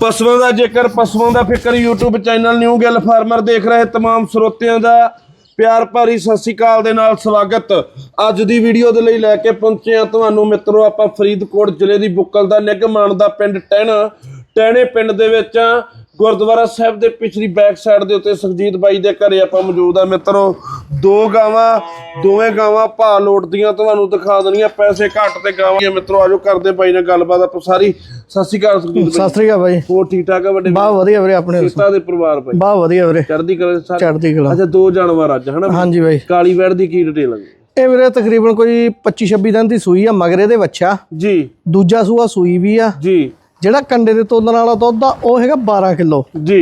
ਪਸ਼ੂਆਂ ਦਾ ਜੇਕਰ ਪਸ਼ੂਆਂ ਦਾ ਫਿਕਰ YouTube channel new Gill farmer ਦੇਖ ਰਹੇ तमाम ਸਰੋਤਿਆਂ ਦਾ ਪਿਆਰ ਭਰੀ ਸਤਿ ਸ਼੍ਰੀ ਅਕਾਲ ਦੇ ਨਾਲ ਸਵਾਗਤ ਅੱਜ ਦੀ ਵੀਡੀਓ ਦੇ ਲਈ ਲੈ ਕੇ ਪਹੁੰਚੇ ਹਾਂ ਤੁਹਾਨੂੰ ਮਿੱਤਰੋ ਆਪਾਂ ਫਰੀਦਕੋਟ ਜ਼ਿਲ੍ਹੇ ਦੀ ਬੁੱਕਲ ਦਾ ਨਿਗਮਾਨ ਦਾ ਪਿੰਡ ਟਹਿਣਾ ਟਹਿਣੇ ਪਿੰਡ ਦੇ ਵਿੱਚ ਆ। ਗੁਰਦੁਆਰਾ ਸਾਹਿਬ ਦੇ ਪਿਛਲੀ ਬੈਕ ਸਾਈਡ ਦੇ ਉੱਤੇ ਸੁਖਜੀਤ ਬਾਈ ਦੇ ਘਰੇ ਆਪਾਂ ਮੌਜੂਦ ਆ ਮਿੱਤਰੋ ਦੋ ਗਾਵਾਂ ਦੋਵੇਂ ਗਾਵਾਂ ਭਾ ਲੋਟਦੀਆਂ ਤੁਹਾਨੂੰ ਦਿਖਾ ਦੇਣੀਆਂ ਪੈਸੇ ਘੱਟ ਤੇ ਗਾਵਾਂ ਮਿੱਤਰੋ ਆਜੋ ਕਰਦੇ ਬਾਈ ਨਾਲ ਗੱਲਬਾਤ ਆਪਾਂ ਸਾਰੀ। ਸਤਿ ਸ਼੍ਰੀ ਅਕਾਲ ਬਾਈ ਸਤਿ ਸ੍ਰੀ ਅਕਾਲ ਬਾਈ ਹੋਰ ਠੀਕ ਠਾਕ ਆ ਵੱਡੇ ਬਾ ਵਧੀਆ ਵੀਰੇ ਆਪਣੇ ਸੀਤਾ ਦੇ ਪਰਿਵਾਰ ਭਾਈ। ਬਾ ਵਧੀਆ ਵੀਰੇ। ਚੜ੍ਹਦੀ ਕਲਾ ਸਾਰੇ? ਚੜ੍ਹਦੀ ਕਲਾ। ਅੱਛਾ ਦੋ ਜਾਨਵਰ ਅੱਜ ਹਨਾ ਹਾਂਜੀ ਬਾਈ ਕਾਲੀ ਵੈੜ ਦੀ ਕੀ ਡਿਟੇਲ ਹੈ ਇਹ ਵੀਰੇ ਤਕਰੀਬਨ ਕੋਈ 25 26 ਦਿਨ ਦੀ ਸੂਈ ਆ ਮਗਰੇ ਦੇ ਬੱਚਾ ਜੀ। ਦੂਜਾ ਸੂਆ ਸੂਈ ਵੀ ਆ। ਜੀ। ਜਿਹੜਾ ਕੰਡੇ ਦੇ ਤੋਲਣ ਵਾਲਾ ਦੁੱਧ ਆ ਉਹ ਹੈਗਾ 12 ਕਿਲੋ। ਜੀ।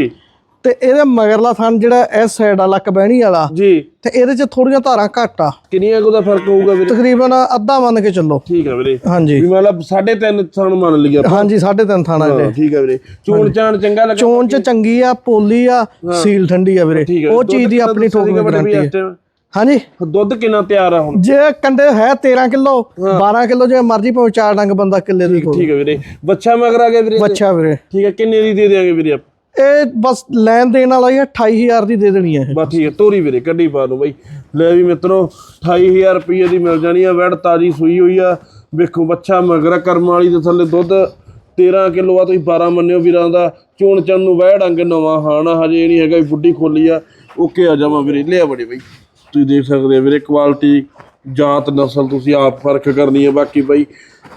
ਤੇ ਇਹਦੇ ਮਗਰਲਾ ਥਣ ਜਿਹੜਾ ਇਸ ਸਾਈਡ ਆ ਲੱਕ ਬਹਿਣੀ ਵਾਲਾ ਜੀ। ਤੇ ਇਹਦੇ 'ਚ ਥੋੜੀਆਂ ਧਾਰਾਂ ਘੱਟ ਆ। ਕਿੰਨੀਆਂ ਕੁ ਦਾ ਫ਼ਰਕ ਹੋਊਗਾ ਵੀਰੇ? ਤਕਰੀਬਨ ਅੱਧਾ ਮੰਨ ਕੇ ਚੱਲੋ। ਠੀਕ ਹੈ ਵੀਰੇ। ਹਾਂਜੀ। ਵੀ ਮਤਲਬ 3.5 ਥਣ ਮੰਨ ਆਪਾਂ। ਹਾਂਜੀ 3.5 ਥਾਣਾ ਹਾਂ, ਠੀਕ ਹੈ ਵੀਰੇ। ਚੂਣ ਚਾਣ ਚੰਗਾ ਲੱਗਾ ਚੋਣ 'ਚ ਚੰਗੀ ਆ ਪੋਲੀ ਆ ਸੀਲ ਠੰਡੀ ਆ ਵੀਰੇ। ਉਹ ਚੀਜ਼ ਦੀ ਆਪਣੀ ਠੋਕ ਗਾਰੰਟੀ ਹੈ? ਹਾਂਜੀ। ਦੁੱਧ ਕਿੰਨਾ ਤਿਆਰ ਆ ਹੁਣ? ਜੇ ਕੰਡੇ ਹੈ 13 ਕਿਲੋ 12 ਕਿਲੋ ਜੇ ਮਰਜ਼ੀ ਚਾਰ ਡੰਗ ਬੰਦਾ ਕਿੱਲੇ ਦੀ ਠੀਕ ਹੈ ਵੀਰੇ। ਬੱਚਾ ਮਗਰ ਆ ਗਿਆ ਵੀਰੇ ਬੱਚਾ ਵੀਰੇ। ਠੀਕ ਹੈ ਕਿੰਨੇ ਦੀ ਦੇ ਦੇਾਂਗੇ ਵੀਰੇ ਆਪਾਂ? ਇਹ ਬਸ ਲੈਣ ਦੇਣ ਵਾਲਾ ਹੀ ਆ, 28000 ਦੀ ਦੇ ਦੇਣੀ ਹੈ ਬਸ ਠੀਕ ਹੈ ਤੋਰੀ ਵੀਰੇ ਕੱਢੀ ਪਾ ਲਓ ਬਾਈ। ਲੈ ਵੀ ਮਿੱਤਰੋ 28000 ਰੁਪਏ ਦੀ ਮਿਲ ਜਾਣੀ ਆ ਵੈੜ ਤਾਜੀ ਸੂਈ ਹੋਈ ਆ। ਵੇਖੋ ਬੱਚਾ ਮਗਰ ਕਰਮ ਵਾਲੀ ਦੇ ਥੱਲੇ ਦੁੱਧ। 13 ਕਿਲੋ ਆ ਤੁਸੀਂ 12 ਮੰਨਿਓ ਵੀਰਾਂ ਦਾ। ਚੋਣ ਚੰਨ ਨੂੰ ਵੈੜ ਅੰਗ ਨਵਾਂ ਹਾਣਾ ਹਜੇ ਨਹੀਂ ਹੈਗਾ ਵੀ ਬੁੱਢੀ ਖੋਲੀ ਆ। ਓਕੇ ਆ ਜਾਵਾਂ ਵੀਰੇ ਲਿਆ ਬੜੇ ਬਾਈ। ਤੁਸੀਂ ਦੇਖ ਸਕਦੇ ਆ ਵੀਰੇ ਕੁਆਲਿਟੀ ਜਾਤ ਨਸਲ ਤੁਸੀਂ ਆਪ ਫ਼ਰਕ ਕਰਨੀ ਹੈ ਬਾਕੀ ਬਾਈ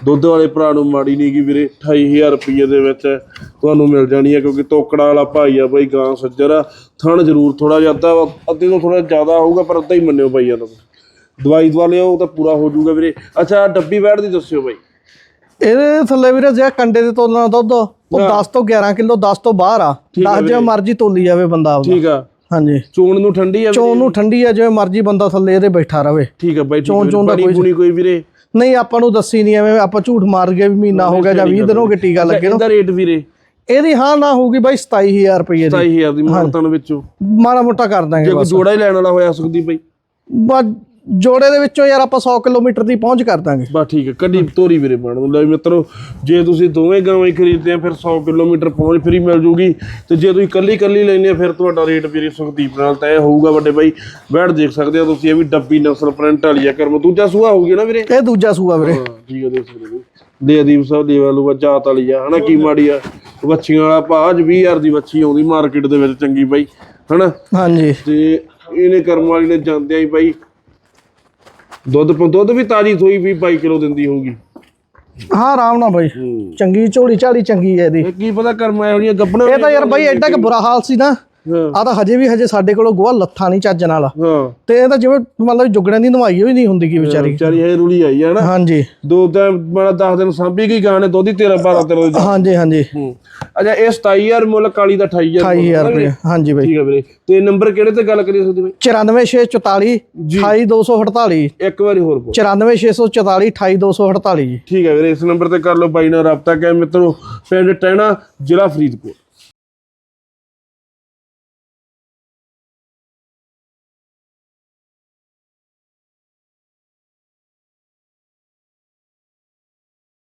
ਦੁੱਧ ਵਾਲੇ ਭਰਾ ਨੂੰ ਮਾੜੀ ਨਹੀਂ ਗੀ ਵੀਰੇ 28000 ਰੁਪਏ ਦੇ ਵਿੱਚ ਤੁਹਾਨੂੰ ਮਿਲ ਜਾਣੀ ਹੈ ਕਿਉਂਕਿ ਤੋਕੜਾ ਵਾਲਾ ਭਾਈ ਆ ਬਾਈ ਗਾਂ ਸੱਜਰ ਆ। ਥਣ ਜ਼ਰੂਰ ਥੋੜਾ ਜਿਹਾ ਅੱਧਾ ਅੱਧੇ ਤੋਂ ਥੋੜਾ ਜ਼ਿਆਦਾ ਹੋਊਗਾ ਪਰ ਅੱਧਾ ਹੀ ਮੰਨਿਓ ਬਾਈ ਇਹਨਾਂ ਨੂੰ। ਦਵਾਈ ਦਵਾ ਲਿਓ ਉਹ ਤਾਂ ਪੂਰਾ ਹੋ ਜਾਊਗਾ ਵੀਰੇ। ਅੱਛਾ ਡੱਬੀ ਬੈਠ ਦੀ ਦੱਸਿਓ ਬਾਈ। ਇਹਦੇ ਥੱਲੇ ਵੀਰੇ ਜੇ ਕੰਡੇ ਦੇ ਤੋਲਣਾ ਦੁੱਧ ਉਹ 10 ਤੋਂ 11 ਕਿਲੋ 10 ਤੋਂ ਬਾਹਰ ਆ। 10 ਜੇ ਮਰਜ਼ੀ ਤੋਲੀ ਜਾਵੇ ਬੰਦਾ ਆਪਦਾ। ਠੀਕ ਆ। ਹਾਂਜੀ। ਚੋਣ ਨੂੰ ਠੰਡੀ ਆ ਚੋਣ ਨੂੰ ਠੰਡੀ ਆ ਜਿਵੇਂ ਮਰਜ਼ੀ ਬੰਦਾ ਥੱਲੇ ਇਹਦੇ ਬੈਠਾ ਰਵੇ। ਠੀਕ ਆ ਬਾਈ ਚੋਣ- ਚੋਣ ਦਾ ਕੋਈ- ਕੋਈ ਵੀਰੇ। ਨਹੀਂ ਆਪਾਂ ਨੂੰ ਦੱਸੀ ਨਹੀਂ ਐਵੇਂ ਆਪਾਂ ਝੂਠ ਮਾਰ ਗਏ ਵੀ ਮਹੀਨਾ ਹੋ ਗਿਆ ਜਾਂ 20 ਦਿਨ ਹੋ ਗਏ ਟੀਕਾ ਲੱਗੇ ਨੂੰ। ਇਹਦਾ ਰੇਟ ਵੀਰੇ? ਇਹਦੀ ਹਾਂ ਨਾ ਹੋਊਗੀ ਬਾਈ 27000 ਰੁਪਏ ਦੀ। 27000 ਦੀ ਮਾਨਤਨ ਵਿੱਚੋਂ ਮਾੜਾ ਮੋਟਾ ਕਰ ਦਾਂਗੇ ਜੇ ਕੋਈ ਜੋੜਾ ਹੀ ਲੈਣ ਵਾਲਾ ਹੋਇਆ ਸੁਖਦੀ ਬਾਈ। ਬਸ ਜੋੜੇ ਦੇ ਵਿੱਚੋਂ ਯਾਰ ਆਪਾਂ 100 ਕਿਲੋਮੀਟਰ ਦੀ ਪਹੁੰਚ ਕਰ ਦਾਂਗੇ। ਬਸ ਠੀਕ ਹੈ ਕੱਢੀ ਤੋਰੀ ਵੀਰੇ ਬਣ ਨੂੰ ਲੈ ਮਿੱਤਰੋ ਜੇ ਤੁਸੀਂ ਦੋਵੇਂ ਗਾਵਾਂ ਹੀ ਖਰੀਦਦੇ ਆ ਫਿਰ 100 ਕਿਲੋਮੀਟਰ ਪਹੁੰਚ ਫਰੀ ਮਿਲ ਜੂਗੀ। ਤੇ ਜੇ ਤੁਸੀਂ ਕੱਲੀ ਕੱਲੀ ਲੈਂਦੇ ਆ ਫਿਰ ਤੁਹਾਡਾ ਰੇਟ ਵੀਰੇ ਸੁਖਦੀਪ ਨਾਲ ਤੈਅ ਹੋਊਗਾ ਵੱਡੇ ਬਾਈ। ਬੈਠ ਦੇਖ ਸਕਦੇ ਹੋ ਤੁਸੀਂ ਇਹ ਵੀ ਡੱਬੀ ਨਸਲ ਪ੍ਰਿੰਟ ਵਾਲੀ ਆ। ਕਰਮ ਦੂਜਾ ਸੂਆ ਹੋਊਗੀ ਨਾ ਵੀਰੇ? ਇਹ ਦੂਜਾ ਸੂਆ ਵੀਰੇ। ਠੀਕ ਹੈ ਦੇਖ ਸਕਦੇ ਹੋ। ਦੇ ਅਦੀਪ ਸਾਹਿਬ ਦੇ ਵਾਲੂ ਜਾਤ ਵਾਲੀ ਆ ਹਨਾ ਕੀ ਮਾੜੀ ਆ। ਬੱਚੀਆਂ ਵਾਲਾ ਭਾਅ ਅੱਜ 20000 ਦੀ ਬੱਚੀ ਆਉਂਦੀ ਮਾਰਕੀਟ ਦੇ ਵਿੱਚ ਚੰਗੀ ਬਾਈ ਹਨਾ? ਹਾਂਜੀ। ਤੇ ਇਹਨੇ ਕਰਮ ਵਾਲੀ ਨੇ ਜਾਂਦਿਆਂ ਹੀ ਬਾਈ ਦੁੱਧ ਦੁੱਧ ਵੀ ਤਾਜੀ ਸੋਈ ਵੀ 22 ਕਿਲੋ ਦਿੰਦੀ ਹੋਊਗੀ। ਹਾਂ ਆਰਾਮ ਨਾਲ ਬਾਈ। ਚੰਗੀ ਝੋਲੀ ਝਾਲੀ ਚੰਗੀ ਹੈ ਇਹਦੀ। ਇਹ ਕੀ ਪਤਾ ਕਰਮ ਇਹੋ ਜਿਹੀਆਂ ਗੱਬਣਾ ਇਹ ਤਾਂ ਯਾਰ ਬਾਈ ਐਡਾ ਕਿ ਬੁਰਾ ਹਾਲ ਸੀ ਨਾ। ਆ ਤਾਂ ਹਜੇ ਵੀ ਹਜੇ ਸਾਡੇ ਕੋਲੋਂ ਗੋਹਾ ਲੱਥਾ ਨਹੀਂ ਚੱਜ ਨਾਲ। ਹਾਂ। ਤੇ ਇਹ ਤਾਂ ਜਿਵੇਂ ਮਤਲਬ ਜੁਗੜਿਆਂ ਦੀ ਨਵਾਈ ਹੋਈ ਨਹੀਂ ਹੁੰਦੀ ਕੀ ਵਿਚਾਰੀ। ਵਿਚਾਰੀ ਇਹ ਰੂਲੀ ਆਈ ਆ ਨਾ। ਹਾਂਜੀ। ਦੋ ਦਿਨ ਮਾੜਾ 10 ਦਿਨ ਸਾਂਭੀ ਗਈ ਗਾਣੇ ਹੀ 13 12 13 ਦੇ ਹਾਂਜੀ ਹਾਂਜੀ। ਹੂੰ। ਅੱਛਾ ਇਹ 27000 ਮੁੱਲ ਕਾਲੀ ਦਾ 28000 28000 ਰੁਪਏ। ਹਾਂਜੀ ਬਾਈ। ਠੀਕ ਹੈ ਵੀਰੇ। ਤੇ ਨੰਬਰ ਕਿਹੜੇ ਤੇ ਗੱਲ ਕਰੀ ਸਕਦੇ ਬਾਈ? 94644 28248 ਇੱਕ ਵਾਰੀ ਹੋਰ ਬੋਲ। 94644 28248 ਜੀ ਠੀਕ ਹੈ ਵੀਰੇ ਇਸ ਨੰਬਰ ਤੇ ਕਰ ਲਓ ਬਾਈ ਨਾਲ ਰਾਬਤਾ ਕਰ ਮਿੱਤਰੋ। ਪਿੰਡ ਟਹਿਣਾ ਜ਼ਿਲ੍ਹਾ ਫਰੀਦਕੋਟ।